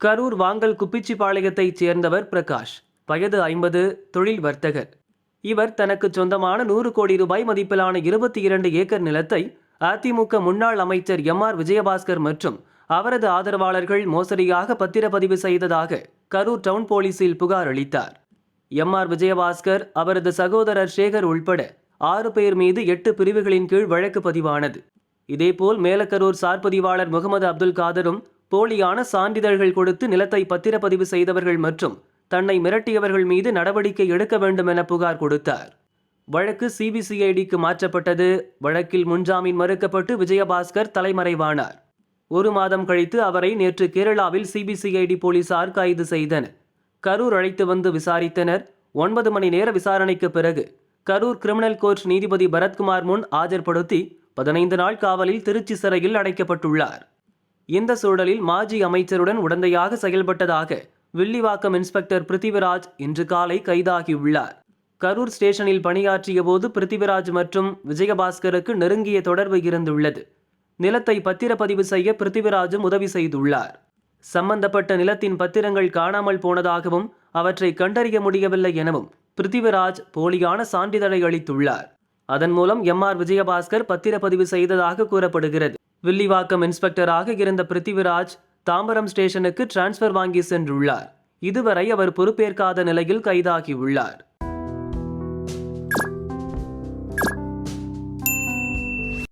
கரூர் வாங்கல் குப்பிச்சிபாளையத்தைச் சேர்ந்தவர் பிரகாஷ். வயது ஐம்பது தொழில் வர்த்தகர். இவர் தனக்கு சொந்தமான நூறு கோடி ரூபாய் மதிப்பிலான இருபத்தி இரண்டு ஏக்கர் நிலத்தை அதிமுக முன்னாள் அமைச்சர் எம் ஆர் விஜயபாஸ்கர் மற்றும் அவரது ஆதரவாளர்கள் மோசடியாக பத்திரப்பதிவு செய்ததாக கரூர் டவுன் போலீசில் புகார் அளித்தார். எம் ஆர் விஜயபாஸ்கர் அவரது சகோதரர் சேகர் உள்பட ஆறு பேர் மீது எட்டு பிரிவுகளின் கீழ் வழக்கு பதிவானது. இதேபோல் மேலக்கரூர் சார்பதிவாளர் முகமது அப்துல் காதரும் போலியான சான்றிதழ்கள் கொடுத்து நிலத்தை பத்திரப்பதிவு செய்தவர்கள் மற்றும் தன்னை மிரட்டியவர்கள் மீது நடவடிக்கை எடுக்க வேண்டும் என புகார் கொடுத்தார். வழக்கு சிபிசிஐடிக்கு மாற்றப்பட்டது. வழக்கில் முன்ஜாமீன் மறுக்கப்பட்டு விஜயபாஸ்கர் தலைமறைவானார். ஒரு மாதம் கழித்து அவரை நேற்று கேரளாவில் சிபிசிஐடி போலீசார் கைது செய்தனர். கரூர் அழைத்து வந்து விசாரித்தனர். ஒன்பது மணி நேர விசாரணைக்கு பிறகு கரூர் கிரிமினல் கோர்ட் நீதிபதி பரத்குமார் முன் ஆஜர்படுத்தி பதினைந்து நாள் காவலில் திருச்சி சிறையில் அடைக்கப்பட்டுள்ளார். இந்த சூழலில் மாஜி அமைச்சருடன் உடந்தையாக செயல்பட்டதாக வில்லிவாக்கம் இன்ஸ்பெக்டர் பிருத்திவிராஜ் இன்று காலை கைதாகியுள்ளார். கரூர் ஸ்டேஷனில் பணியாற்றிய போது பிருத்திவிராஜ் மற்றும் விஜயபாஸ்கருக்கு நெருங்கிய தொடர்பு இருந்துள்ளது. நிலத்தை பத்திரப்பதிவு செய்ய பிருத்திவிராஜும் உதவி செய்துள்ளார். சம்பந்தப்பட்ட நிலத்தின் பத்திரங்கள் காணாமல் போனதாகவும் அவற்றை கண்டறிய முடியவில்லை எனவும் பிருத்திவிராஜ் போலியான சான்றிதழை அளித்துள்ளார். அதன் மூலம் எம் ஆர் விஜயபாஸ்கர் பத்திரப்பதிவு செய்ததாக கூறப்படுகிறது. வில்லிவாக்கம் இன்ஸ்பெக்டராக இருந்த பிருத்திவிராஜ் தாம்பரம் ஸ்டேஷனுக்கு டிரான்ஸ்ஃபர் வாங்கி சென்றுள்ளார். இதுவரை அவர் பொறுப்பேற்காத நிலையில் கைதாகியுள்ளார்.